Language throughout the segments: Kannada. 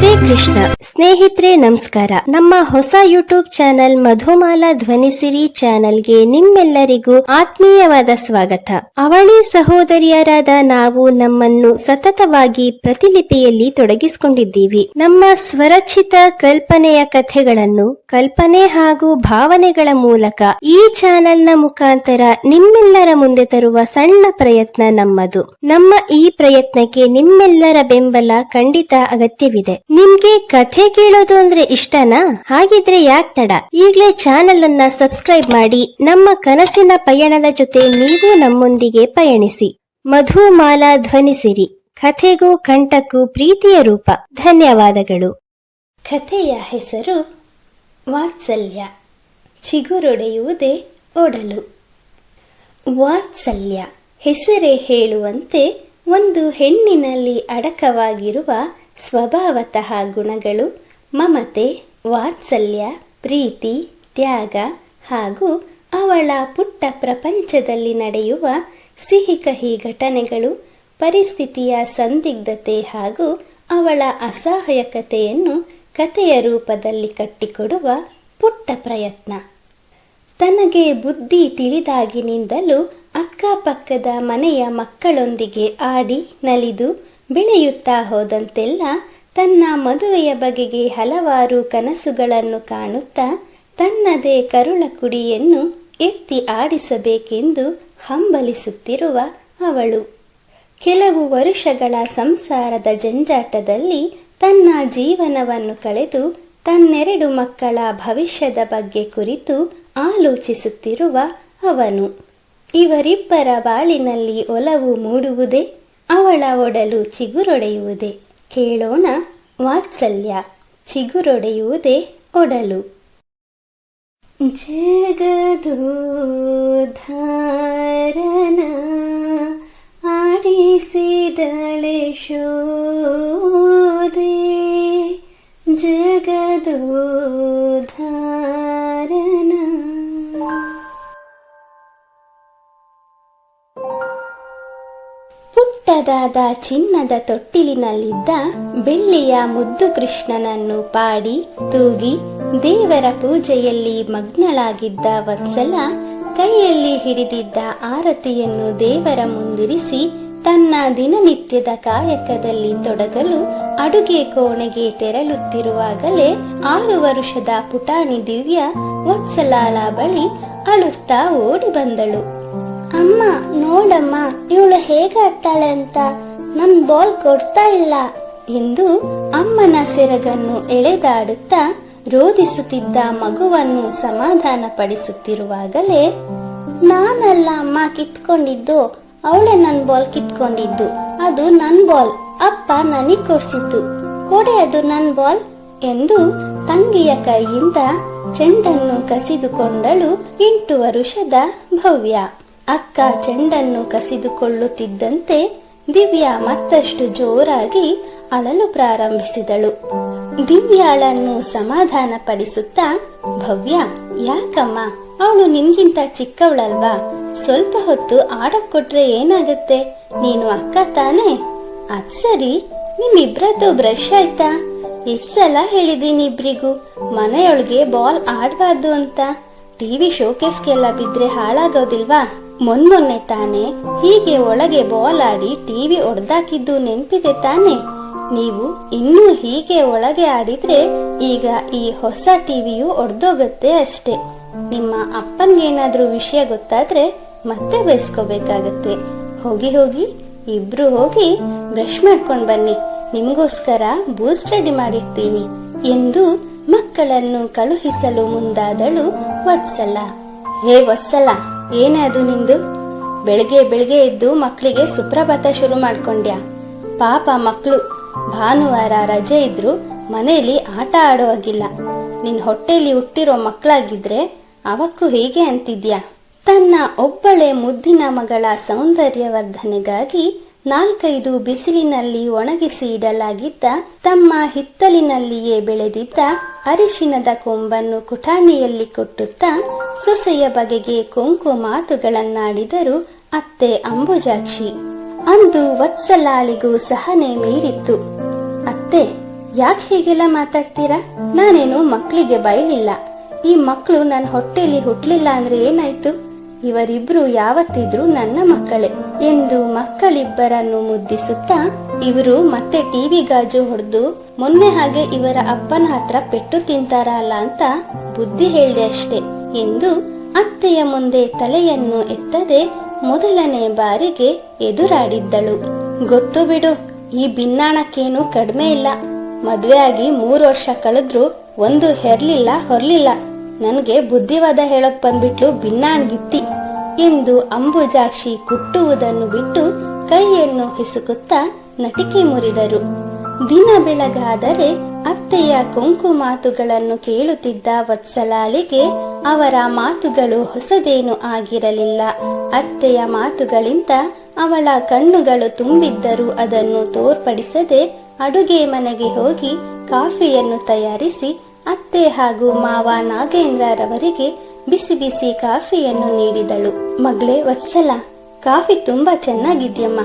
ಹರೇ ಕೃಷ್ಣ. ಸ್ನೇಹಿತರೆ, ನಮಸ್ಕಾರ. ನಮ್ಮ ಹೊಸ ಯೂಟ್ಯೂಬ್ ಚಾನೆಲ್ ಮಧುಮಾಲಾ ಧ್ವನಿಸಿರಿ ಚಾನೆಲ್ಗೆ ನಿಮ್ಮೆಲ್ಲರಿಗೂ ಆತ್ಮೀಯವಾದ ಸ್ವಾಗತ. ಅವಳಿ ಸಹೋದರಿಯರಾದ ನಾವು ನಮ್ಮನ್ನು ಸತತವಾಗಿ ಪ್ರತಿಲಿಪಿಯಲ್ಲಿ ತೊಡಗಿಸಿಕೊಂಡಿದ್ದೀವಿ. ನಮ್ಮ ಸ್ವರಚಿತ ಕಲ್ಪನೆಯ ಕಥೆಗಳನ್ನು, ಕಲ್ಪನೆ ಹಾಗೂ ಭಾವನೆಗಳ ಮೂಲಕ ಈ ಚಾನೆಲ್ನ ಮುಖಾಂತರ ನಿಮ್ಮೆಲ್ಲರ ಮುಂದೆ ತರುವ ಸಣ್ಣ ಪ್ರಯತ್ನ ನಮ್ಮದು. ನಮ್ಮ ಈ ಪ್ರಯತ್ನಕ್ಕೆ ನಿಮ್ಮೆಲ್ಲರ ಬೆಂಬಲ ಖಂಡಿತ ಅಗತ್ಯವಿದೆ. ನಿಮ್ಗೆ ಕಥೆ ಕೇಳೋದು ಅಂದ್ರೆ ಇಷ್ಟನಾ? ಹಾಗಿದ್ರೆ ಯಾಕ್ ತಡ? ಈಗ್ಲೇ ಚಾನೆಲ್ ಅನ್ನ ಸಬ್ಸ್ಕ್ರೈಬ್ ಮಾಡಿ, ನಮ್ಮ ಕನಸಿನ ಪಯಣದ ಜೊತೆ ನೀವು ನಮ್ಮೊಂದಿಗೆ ಪಯಣಿಸಿ. ಮಧುಮಾಲಾ ಧ್ವನಿಸಿರಿ ಕಥೆಗೂ ಕಂಠಕ್ಕೂ ಪ್ರೀತಿಯ ರೂಪ. ಧನ್ಯವಾದಗಳು. ಕಥೆಯ ಹೆಸರು ವಾತ್ಸಲ್ಯ. ಚಿಗುರೊಡೆಯುವುದೇ ಒಡಲು. ವಾತ್ಸಲ್ಯ ಹೆಸರೇ ಹೇಳುವಂತೆ ಒಂದು ಹೆಣ್ಣಿನಲ್ಲಿ ಅಡಕವಾಗಿರುವ ಸ್ವಭಾವತಃ ಗುಣಗಳು ಮಮತೆ, ವಾತ್ಸಲ್ಯ, ಪ್ರೀತಿ, ತ್ಯಾಗ ಹಾಗೂ ಅವಳ ಪುಟ್ಟ ಪ್ರಪಂಚದಲ್ಲಿ ನಡೆಯುವ ಸಿಹಿ ಕಹಿ ಘಟನೆಗಳು ಪರಿಸ್ಥಿತಿಯ ಸಂದಿಗ್ಧತೆ ಹಾಗೂ ಅವಳ ಅಸಹಾಯಕತೆಯನ್ನು ಕಥೆಯ ರೂಪದಲ್ಲಿ ಕಟ್ಟಿಕೊಡುವ ಪುಟ್ಟ ಪ್ರಯತ್ನ. ತನಗೆ ಬುದ್ಧಿ ತಿಳಿದಾಗಿನಿಂದಲೂ ಅಕ್ಕಪಕ್ಕದ ಮನೆಯ ಮಕ್ಕಳೊಂದಿಗೆ ಆಡಿ, ನಲಿದು ಬೆಳೆಯುತ್ತಾ ಹೋದಂತೆಲ್ಲ ತನ್ನ ಮದುವೆಯ ಬಗೆಗೆ ಹಲವಾರು ಕನಸುಗಳನ್ನು ಕಾಣುತ್ತಾ ತನ್ನದೇ ಕರುಳ ಕುಡಿಯನ್ನು ಎತ್ತಿ ಆಡಿಸಬೇಕೆಂದು ಹಂಬಲಿಸುತ್ತಿರುವ ಅವಳು. ಕೆಲವು ವರುಷಗಳ ಸಂಸಾರದ ಜಂಜಾಟದಲ್ಲಿ ತನ್ನ ಜೀವನವನ್ನು ಕಳೆದು ತನ್ನೆರಡು ಮಕ್ಕಳ ಭವಿಷ್ಯದ ಬಗ್ಗೆ ಕುರಿತು ಆಲೋಚಿಸುತ್ತಿರುವ ಅವನು. ಇವರಿಬ್ಬರ ಬಾಳಿನಲ್ಲಿ ಒಲವು ಮೂಡುವುದೇ ಅವಳ ಒಡಲು ಚಿಗುರೊಡೆಯುವುದೇ? ಕೇಳೋಣ ವಾತ್ಸಲ್ಯ. ಚಿಗುರೊಡೆಯುವುದೇ ಒಡಲು. ಜಗದೂಧಾರನ ಆಡಿಸಿದಳೆ ಶೋದೆ. ಜಗದೋದ್ಧಾರನ ಪುಟ್ಟದಾದ ಚಿನ್ನದ ತೊಟ್ಟಿಲಿನಲ್ಲಿದ್ದ ಬೆಳ್ಳಿಯ ಮುದ್ದು ಕೃಷ್ಣನನ್ನು ಪಾಡಿ ತೂಗಿ ದೇವರ ಪೂಜೆಯಲ್ಲಿ ಮಗ್ನಳಾಗಿದ್ದ ವತ್ಸಲ ಕೈಯಲ್ಲಿ ಹಿಡಿದಿದ್ದ ಆರತಿಯನ್ನು ದೇವರ ಮುಂದಿರಿಸಿ ತನ್ನ ದಿನನಿತ್ಯದ ಕಾಯಕದಲ್ಲಿ ತೊಡಗಲು ಅಡುಗೆ ಕೋಣೆಗೆ ತೆರಳುತ್ತಿರುವಾಗಲೇ ಆರು ವರುಷದ ಪುಟಾಣಿ ದಿವ್ಯ ವತ್ಸಲಾಳ ಬಳಿ ಅಳುತ್ತಾ ಓಡಿ ಬಂದಳು. ಅಮ್ಮ, ನೋಡಮ್ಮ, ಇವಳು ಹೇಗಾಡ್ತಾಳೆ ಅಂತ ನನ್ ಬಾಲ್ ಕೊಡ್ತಾ ಇಲ್ಲ ಎಂದು ಅಮ್ಮನ ಸೆರಗನ್ನು ಎಳೆದಾಡುತ್ತಾ ರೋಧಿಸುತ್ತಿದ್ದ ಮಗುವನ್ನು ಸಮಾಧಾನ ಪಡಿಸುತ್ತಿರುವಾಗಲೇ ನಾನಲ್ಲ ಅಮ್ಮ ಕಿತ್ಕೊಂಡಿದ್ದು, ಅವಳೆ ನನ್ ಬಾಲ್ ಕಿತ್ಕೊಂಡಿದ್ದು. ಅದು ನನ್ ಬಾಲ್, ಅಪ್ಪ ನನಗ್ ಕೊಡ್ಸಿದ್ದು. ಕೊಡೆ ಅದು ನನ್ ಬಾಲ್ ಎಂದು ತಂಗಿಯ ಕೈಯಿಂದ ಚೆಂಡನ್ನು ಕಸಿದುಕೊಂಡಳು ಎಂಟು ವರುಷದ ಭವ್ಯ. ಅಕ್ಕ ಚೆಂಡನ್ನು ಕಸಿದುಕೊಳ್ಳುತ್ತಿದ್ದಂತೆ ದಿವ್ಯಾ ಮತ್ತಷ್ಟು ಜೋರಾಗಿ ಅಳಲು ಪ್ರಾರಂಭಿಸಿದಳು. ದಿವ್ಯಾಳನ್ನು ಸಮಾಧಾನ ಪಡಿಸುತ್ತಾ ಭವ್ಯ, ಯಾಕಮ್ಮ? ಅವಳು ನಿನ್ಗಿಂತ ಚಿಕ್ಕವಳಲ್ವಾ? ಸ್ವಲ್ಪ ಹೊತ್ತು ಆಡಕ್ ಏನಾಗುತ್ತೆ? ಏನಾಗತ್ತೆ ನೀನು ಅಕ್ಕ ತಾನೇ? ಅದ್ ಸರಿ, ನಿಮ್ಮಿಬ್ರದ್ದು ಬ್ರಷ್ ಆಯ್ತಾ? ಎಷ್ಟ್ ಸಲ ಹೇಳಿದೀನಿ ಇಬ್ರಿಗೂ ಮನೆಯೊಳಗೆ ಬಾಲ್ ಆಡ್ಬಾರ್ದು ಅಂತ. ಟಿವಿ ಶೋಕೇಸ್ಗೆಲ್ಲ ಬಿದ್ರೆ ಹಾಳಾಗೋದಿಲ್ವಾ? ಮೊನ್ಮೊನ್ನೆ ತಾನೆ. ಹೀಗೆ ಒಳಗೆ ಬಾಲ್ ಆಡಿ ಟಿವಿ ಒಡ್ದಾಕಿದ್ದು ನೆನಪಿದೆ ತಾನೆ. ನೀವು ಇನ್ನೂ ಹೀಗೆ ಒಳಗೆ ಆಡಿದ್ರೆ ಈಗ ಈ ಹೊಸ ಟಿವಿಯು ಒಡ್ದೋಗತ್ತೆ ಅಷ್ಟೇ. ನಿಮ್ಮ ಅಪ್ಪನ್ಗೇನಾದ್ರೂ ವಿಷಯ ಗೊತ್ತಾದ್ರೆ ಮತ್ತೆ ಬಯಸ್ಕೋಬೇಕಾಗತ್ತೆ. ಹೋಗಿ ಹೋಗಿ, ಇಬ್ರು ಹೋಗಿ ಬ್ರಷ್ ಮಾಡ್ಕೊಂಡು ಬನ್ನಿ. ನಿಮಗೋಸ್ಕರ ಬೂಸ್ಟ್ ರೆಡಿ ಮಾಡಿರ್ತೀನಿ. ಎಂದು ಮಕ್ಕಳನ್ನು ಕಳುಹಿಸಲು ಮುಂದಾದಳು ವತ್ಸಲ. ಹೇ ವತ್ಸಲ! ಏನೇ ಅದು ನಿಂದು? ಬೆಳಗ್ಗೆ ಬೆಳಗ್ಗೆ ಎದ್ದು ಮಕ್ಕಳಿಗೆ ಸುಪ್ರಭಾತ ಶುರು ಮಾಡ್ಕೊಂಡ್ಯಾ? ಪಾಪ ಮಕ್ಕಳು ಭಾನುವಾರ ರಜೆ ಇದ್ರು ಮನೆಯಲ್ಲಿ ಆಟ ಆಡೋ ಹಾಗಿಲ್ಲ ನಿನ್ ಹೊಟ್ಟೆಲಿ ಹುಟ್ಟಿರೋ ಮಕ್ಕಳಾಗಿದ್ರೆ ಅವಕ್ಕೂ ಹೀಗೆ ಅಂತಿದ್ಯಾ? ತನ್ನ ಒಬ್ಬಳೆ ಮುದ್ದಿನ ಮಗಳ ಸೌಂದರ್ಯವರ್ಧನೆಗಾಗಿ ನಾಲ್ಕೈದು ಬಿಸಿಲಿನಲ್ಲಿ ಒಣಗಿಸಿ ಇಡಲಾಗಿದ್ದ, ತಮ್ಮ ಹಿತ್ತಲಿನಲ್ಲಿಯೇ ಬೆಳೆದಿದ್ದ ಅರಿಶಿನದ ಕೊಂಬನ್ನು ಕುಟಾಣಿಯಲ್ಲಿ ಕೊಟ್ಟುತ್ತಾ ಸೊಸೆಯ ಬಗೆಗೆ ಕೊಂಕು ಮಾತುಗಳನ್ನಾಡಿದರು ಅತ್ತೆ ಅಂಬುಜಾಕ್ಷಿ. ಅಂದು ವತ್ಸಲಾಳಿಗೂ ಸಹನೆ ಮೀರಿತ್ತು. ಅತ್ತೆ, ಯಾಕೆ ಹೀಗೆಲ್ಲ ಮಾತಾಡ್ತೀರಾ? ನಾನೇನು ಮಕ್ಕಳಿಗೆ ಬಯಲಿಲ್ಲ ಈ ಮಕ್ಕಳು ನನ್ನ ಹೊಟ್ಟೆಲಿ ಹುಟ್ಲಿಲ್ಲ ಅಂದ್ರೆ ಏನಾಯ್ತು? ಇವರಿಬ್ರು ಯಾವತ್ತಿದ್ರು ನನ್ನ ಮಕ್ಕಳೇ ಎಂದು ಮಕ್ಕಳಿಬ್ಬರನ್ನು ಮುದ್ದಿಸುತ್ತಾ ಇವರು ಮತ್ತೆ ಟಿವಿ ಗಾಜು ಹೊಡೆದು, ಮೊನ್ನೆ ಹಾಗೆ ಇವರ ಅಪ್ಪನ ಹತ್ರ ಪೆಟ್ಟು ತಿಂತಾರಲ್ಲ ಅಂತ ಬುದ್ಧಿ ಹೇಳ್ದೆ ಅಷ್ಟೇ ಎಂದು ಅತ್ತೆಯ ಮುಂದೆ ತಲೆಯನ್ನು ಎತ್ತದೆ ಮೊದಲನೇ ಬಾರಿಗೆ ಎದುರಾಡಿದ್ದಳು. ಗೊತ್ತು ಬಿಡು, ಈ ಭಿನ್ನಾಣಕ್ಕೇನು ಕಡಿಮೆ ಇಲ್ಲ. ಮದ್ವೆ ಆಗಿ ಮೂರು ವರ್ಷ ಕಳೆದ್ರು ಒಂದು ಹೆರ್ಲಿಲ್ಲ, ಹೊರ್ಲಿಲ್ಲ. ನನ್ಗೆ ಬುದ್ಧಿವಾದ ಹೇಳಕ್ ಬಂದ್ಬಿಟ್ಲು ಭಿನ್ನಾಣ್ಗಿತ್ತಿ ಎಂದು ಅಂಬುಜಾಕ್ಷಿ ಕುಟ್ಟುವುದನ್ನು ಬಿಟ್ಟು ಕೈಯನ್ನು ಹಿಸುಕುತ್ತಾ ನಟಿಕೆ ಮುರಿದರು. ದಿನ ಬೆಳಗಾದರೆ ಅತ್ತೆಯ ಕೊಂಕು ಮಾತುಗಳನ್ನು ಕೇಳುತ್ತಿದ್ದ ವತ್ಸಲಾಳಿಗೆ ಅವರ ಮಾತುಗಳು ಹೊಸದೇನು ಆಗಿರಲಿಲ್ಲ. ಅತ್ತೆಯ ಮಾತುಗಳಿಂದ ಅವಳ ಕಣ್ಣುಗಳು ತುಂಬಿದ್ದರೂ ಅದನ್ನು ತೋರ್ಪಡಿಸದೆ ಅಡುಗೆ ಮನೆಗೆ ಹೋಗಿ ಕಾಫಿಯನ್ನು ತಯಾರಿಸಿ ಅತ್ತೆ ಹಾಗೂ ಮಾವ ನಾಗೇಂದ್ರರವರಿಗೆ ಬಿಸಿ ಬಿಸಿ ಕಾಫಿಯನ್ನು ನೀಡಿದಳು. ಮಗಳೇ, ವತ್ಸಲ, ಕಾಫಿ ತುಂಬಾ ಚೆನ್ನಾಗಿದ್ಯಮ್ಮ.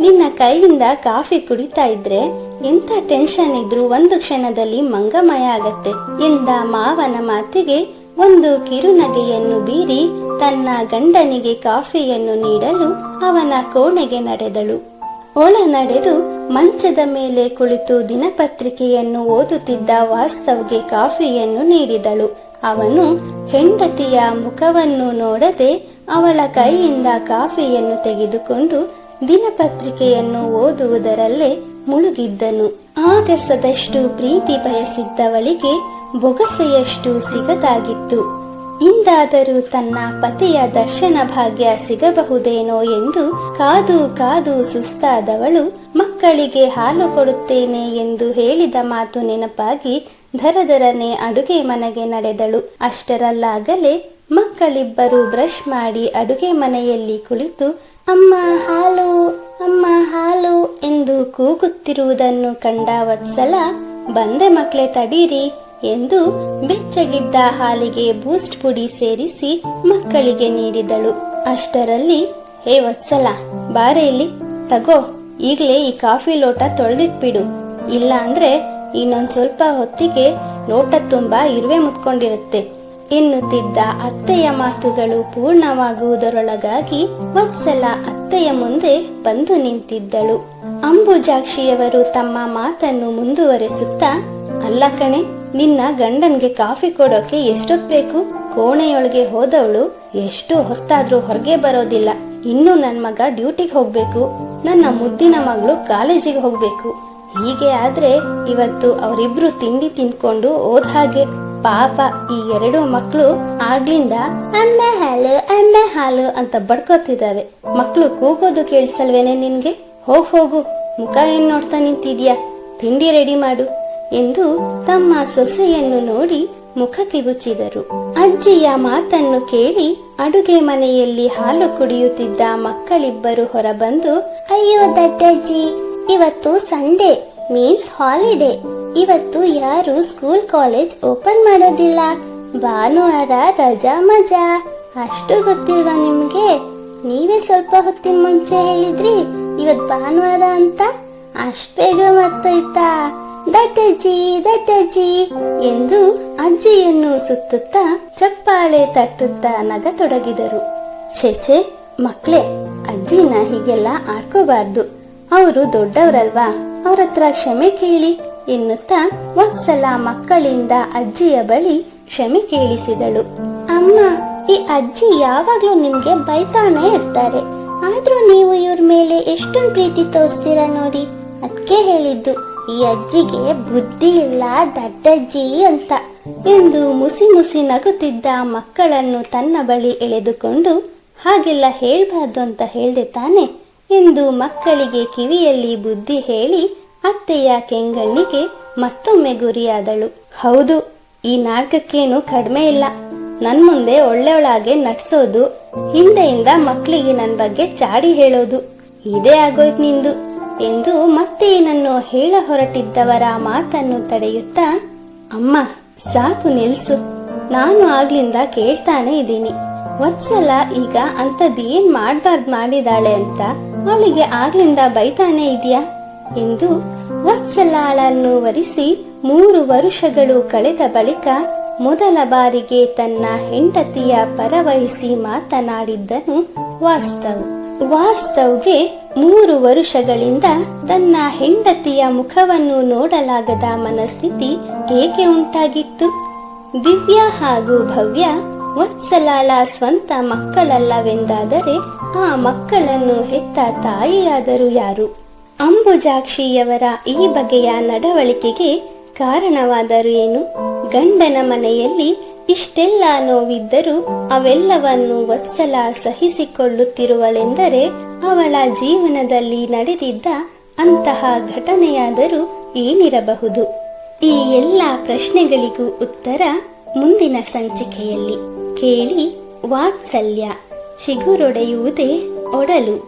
ನಿನ್ನ ಕೈಯಿಂದ ಕಾಫಿ ಕುಡಿತಾ ಇದ್ರೆ ಎಂತ ಟೆನ್ಷನ್ ಇದ್ರೂ ಒಂದು ಕ್ಷಣದಲ್ಲಿ ಮಂಗಮಯ ಆಗತ್ತೆ ಎಂದ ಮಾವನ ಮಾತಿಗೆ ಒಂದು ಕಿರುನಗೆಯನ್ನು ಬೀರಿ ತನ್ನ ಗಂಡನಿಗೆ ಕಾಫಿಯನ್ನು ನೀಡಲು ಅವನ ಕೋಣೆಗೆ ನಡೆದಳು. ಒಳ ನಡೆದು ಮಂಚದ ಮೇಲೆ ಕುಳಿತು ದಿನಪತ್ರಿಕೆಯನ್ನು ಓದುತ್ತಿದ್ದ ವಾಸ್ತವ್ಗೆ ಕಾಫಿಯನ್ನು ನೀಡಿದಳು. ಅವನು ಹೆಂಡತಿಯ ಮುಖವನ್ನು ನೋಡದೆ ಅವಳ ಕೈಯಿಂದ ಕಾಫಿಯನ್ನು ತೆಗೆದುಕೊಂಡು ದಿನಪತ್ರಿಕೆಯನ್ನು ಓದುವುದರಲ್ಲೇ ಮುಳುಗಿದ್ದನು. ಆಗಸದಷ್ಟು ಪ್ರೀತಿ ಬಯಸಿದ್ದವಳಿಗೆ ಬೊಗಸೆಯಷ್ಟು ಸಿಗದಾಗಿತ್ತು. ಇಂದಾದರೂ ತನ್ನ ಪತಿಯ ದರ್ಶನ ಭಾಗ್ಯ ಸಿಗಬಹುದೇನೋ ಎಂದು ಕಾದು ಕಾದು ಸುಸ್ತಾದವಳು, ಮಕ್ಕಳಿಗೆ ಹಾಲು ಕೊಡುತ್ತೇನೆ ಎಂದು ಹೇಳಿದ ಮಾತು ನೆನಪಾಗಿ ಧರಧರನೆ ಅಡುಗೆ ಮನೆಗೆ ನಡೆದಳು. ಅಷ್ಟರಲ್ಲಾಗಲೇ ಮಕ್ಕಳಿಬ್ಬರು ಬ್ರಷ್ ಮಾಡಿ ಅಡುಗೆ ಮನೆಯಲ್ಲಿ ಕುಳಿತು, ಅಮ್ಮ ಹಾಲು ಅಮ್ಮ ಹಾಲು ಎಂದು ಕೂಗುತ್ತಿರುವುದನ್ನು ಕಂಡ ವತ್ಸಲ, ಬಂದೆ ಮಕ್ಕಳೇ ತಡೀರಿ. ಎಂದು ಬೆಚ್ಚಗಿದ್ದ ಹಾಲಿಗೆ ಬೂಸ್ಟ್ ಪುಡಿ ಸೇರಿಸಿ ಮಕ್ಕಳಿಗೆ ನೀಡಿದಳು. ಅಷ್ಟರಲ್ಲಿ, ಹೇ ವತ್ಸಲ, ಬಾರೆ ಇಲ್ಲಿ, ತಗೋ, ಈಗಲೇ ಈ ಕಾಫಿ ಲೋಟ ತೊಳೆದಿಟ್ಬಿಡು. ಇಲ್ಲ ಅಂದ್ರೆ ಇನ್ನೊಂದ್ ಸ್ವಲ್ಪ ಹೊತ್ತಿಗೆ ಲೋಟ ತುಂಬಾ ಇರುವೆ ಮುತ್ಕೊಂಡಿರುತ್ತೆ. ಎನ್ನುತ್ತಿದ್ದ ಅತ್ತೆಯ ಮಾತುಗಳು ಪೂರ್ಣವಾಗುವುದರೊಳಗಾಗಿ ವತ್ಸಲ ಅತ್ತೆಯ ಮುಂದೆ ಬಂದು ನಿಂತಿದ್ದಳು. ಅಂಬುಜಾಕ್ಷಿಯವರು ತಮ್ಮ ಮಾತನ್ನು ಮುಂದುವರೆಸುತ್ತಾ, ಅಲ್ಲ ಕಣೆ ನಿನ್ನ ಗಂಡನ್ಗೆ ಕಾಫಿ ಕೊಡೋಕೆ ಎಷ್ಟೊತ್ ಬೇಕು? ಕೋಣೆಯೊಳಗೆ ಹೋದವಳು ಎಷ್ಟು ಹೊತ್ತಾದ್ರೂ ಹೊರಗೆ ಬರೋದಿಲ್ಲ. ಇನ್ನು ನನ್ ಮಗ ಡ್ಯೂಟಿಗೆ ಹೋಗ್ಬೇಕು. ನನ್ನ ಮುದ್ದಿನ ಮಗಳು ಕಾಲೇಜಿಗೆ ಹೋಗ್ಬೇಕು. ಹೀಗೆ ಆದ್ರೆ ಇವತ್ತು ಅವರಿಬ್ರು ತಿಂಡಿ ತಿನ್ಕೊಂಡು ಓದ್ ಹಾಗೆ. ಪಾಪ ಈ ಎರಡು ಮಕ್ಕಳು ಆಗ್ಲಿಂದ ಅಮ್ಮ ಹಾಲು ಅಮ್ಮ ಹಾಲು ಅಂತ ಬಡ್ಕೋತಿದ್ದಾವೆ. ಮಕ್ಕಳು ಕೂಗೋದು ಕೇಳಿಸಲ್ವೇನೆ ನಿನ್ಗೆ? ಹೋಗ್ ಹೋಗು. ಮುಖ ಏನ್ ನೋಡ್ತಾ ನಿಂತಿದ್ಯಾ? ತಿಂಡಿ ರೆಡಿ ಮಾಡು. ಎಂದು ತಮ್ಮ ಸೊಸೆಯನ್ನು ನೋಡಿ ಮುಖ ಕಿವುಚಿದರು ಅಜ್ಜಿಯ ಮಾತನ್ನು ಕೇಳಿ ಅಡುಗೆ ಮನೆಯಲ್ಲಿ ಹಾಲು ಕುಡಿಯುತ್ತಿದ್ದ ಮಕ್ಕಳಿಬ್ಬರು ಹೊರಬಂದು, ಅಯ್ಯೋ ದಡ್ಡಜ್ಜಿ ಇವತ್ತು ಸಂಡೇ, ಮೀನ್ಸ್ ಹಾಲಿಡೇ. ಇವತ್ತು ಯಾರು ಸ್ಕೂಲ್ ಕಾಲೇಜ್ ಓಪನ್ ಮಾಡೋದಿಲ್ಲ. ಭಾನುವಾರ ರಜಾ ಮಜಾ. ಅಷ್ಟು ಗೊತ್ತಿಲ್ವಾ ನಿಮ್ಗೆ? ನೀವೇ ಸ್ವಲ್ಪ ಹೊತ್ತಿನ ಮುಂಚೆ ಹೇಳಿದ್ರಿ. ಇವತ್ ಭಾನುವಾರ ಅಂತ? ಅಷ್ಟು ಬೇಗ ಮರ್ತೋಯ್ತಾ? ದಡ್ಡಜ್ಜಿ ದಟ್ಟಜ್ಜಿ ಎಂದು ಅಜ್ಜಿಯನ್ನು ಸುತ್ತುತ್ತಾ ಚಪ್ಪಾಳೆ ತಟ್ಟುತ್ತಾ ನಗತೊಡಗಿದರು. ಛೇಛೆ ಮಕ್ಳೇ ಅಜ್ಜಿನ ಹೀಗೆಲ್ಲ ಆಡ್ಕೋಬಾರ್ದು. ಅವರು ದೊಡ್ಡವರಲ್ವಾ? ಅವ್ರ ಹತ್ರ ಕ್ಷಮೆ ಕೇಳಿ ಎನ್ನುತ್ತಾ ಒಂದ್ಸಲ ಮಕ್ಕಳಿಂದ ಅಜ್ಜಿಯ ಬಳಿ ಕ್ಷಮೆ ಕೇಳಿಸಿದಳು. ಅಮ್ಮ, ಈ ಅಜ್ಜಿ ಯಾವಾಗ್ಲೂ ನಿಮ್ಗೆ ಬೈತಾನೆ ಇರ್ತಾರೆ. ಆದ್ರೂ ನೀವು ಇವ್ರ ಮೇಲೆ ಎಷ್ಟೊಂದು ಪ್ರೀತಿ ತೋರಿಸ್ತೀರಾ ನೋಡಿ? ಅದಕ್ಕೆ ಹೇಳಿದ್ದು. ಈ ಅಜ್ಜಿಗೆ ಬುದ್ಧಿ ಇಲ್ಲ, ದಡ್ಡಜ್ಜಿ ಅಂತ. ಎಂದು ಮುಸಿ ಮುಸಿ ನಗುತ್ತಿದ್ದ ಮಕ್ಕಳನ್ನು ತನ್ನ ಬಳಿ ಎಳೆದುಕೊಂಡು, ಹಾಗೆಲ್ಲ ಹೇಳ್ಬಾರ್ದು ಅಂತ ಹೇಳ್ದೆ ತಾನೆ? ಎಂದು ಮಕ್ಕಳಿಗೆ ಕಿವಿಯಲ್ಲಿ ಬುದ್ಧಿ ಹೇಳಿ, ಅತ್ತೆಯ ಕೆಂಗಣ್ಣಿಗೆ ಮತ್ತೊಮ್ಮೆ ಗುರಿಯಾದಳು. ಹೌದು, ಈ ನಾಟಕಕ್ಕೇನು ಕಡಿಮೆ ಇಲ್ಲ. ನನ್ ಮುಂದೆ ಒಳ್ಳೆಯವಳಾಗೆ ನಟಿಸೋದು ಹಿಂದೆಯಿಂದ ಮಕ್ಕಳಿಗೆ ನನ್ನ ಬಗ್ಗೆ ಚಾಡಿ ಹೇಳೋದು. ಇದೇ ಆಗೋಯ್ತು ನಿಂದು. ಎಂದು ಮತ್ತೆ ಏನನ್ನು ಹೇಳ ಹೊರಟಿದ್ದವರ ಮಾತನ್ನು ತಡೆಯುತ್ತಾ, ಅಮ್ಮ, ಸಾಕು ನಿಲ್ಸು. ನಾನು ಆಗ್ಲಿಂದ ಕೇಳ್ತಾನೆ ಇದ್ದೀನಿ. ವತ್ಸಲ ಈಗ ಅಂತದೇನ್ ಮಾಡ್ಬಾರ್ದು ಮಾಡಿದಾಳೆ ಅಂತ ಅವಳಿಗೆ ಆಗ್ಲಿಂದ ಬೈತಾನೆ ಇದೆಯಾ? ಎಂದು ವತ್ಸಲಾಳನ್ನು ವರಿಸಿ ಮೂರು ವರುಷಗಳು ಕಳೆದ ಬಳಿಕ ಮೊದಲ ಬಾರಿಗೆ ತನ್ನ ಹೆಂಡತಿಯ ಪರವಹಿಸಿ ಮಾತನಾಡಿದ್ದನು ವಾಸ್ತವ್. ವಾಸ್ತವ್ಗೆ ಮೂರು ವರುಷಗಳಿಂದ ತನ್ನ ಹೆಂಡತಿಯ ಮುಖವನ್ನು ನೋಡಲಾಗದ ಮನಸ್ಥಿತಿ ಏಕೆ ಉಂಟಾಗಿತ್ತು? ದಿವ್ಯ ಹಾಗೂ ಭವ್ಯ ವತ್ಸಲಾಳ ಸ್ವಂತ ಮಕ್ಕಳಲ್ಲವೆಂದಾದರೆ ಆ ಮಕ್ಕಳನ್ನು ಹೆತ್ತ ತಾಯಿಯಾದರೂ ಯಾರು? ಅಂಬುಜಾಕ್ಷಿಯವರ ಈ ಬಗೆಯ ನಡವಳಿಕೆಗೆ ಕಾರಣವಾದರು ಏನು? ಗಂಡನ ಮನೆಯಲ್ಲಿ ಇಷ್ಟೆಲ್ಲ ನೋವಿದ್ದರೂ ಅವೆಲ್ಲವನ್ನು ವತ್ಸಲ ಸಹಿಸಿಕೊಳ್ಳುತ್ತಿರುವಳೆಂದರೆ ಅವಳ ಜೀವನದಲ್ಲಿ ನಡೆದಿದ್ದ ಅಂತಹ ಘಟನೆಯಾದರೂ ಏನಿರಬಹುದು? ಈ ಎಲ್ಲ ಪ್ರಶ್ನೆಗಳಿಗೂ ಉತ್ತರ ಮುಂದಿನ ಸಂಚಿಕೆಯಲ್ಲಿ. ಕೇಳಿ ವಾತ್ಸಲ್ಯ ಚಿಗುರೊಡೆಯುವುದೇ ಒಡಲು.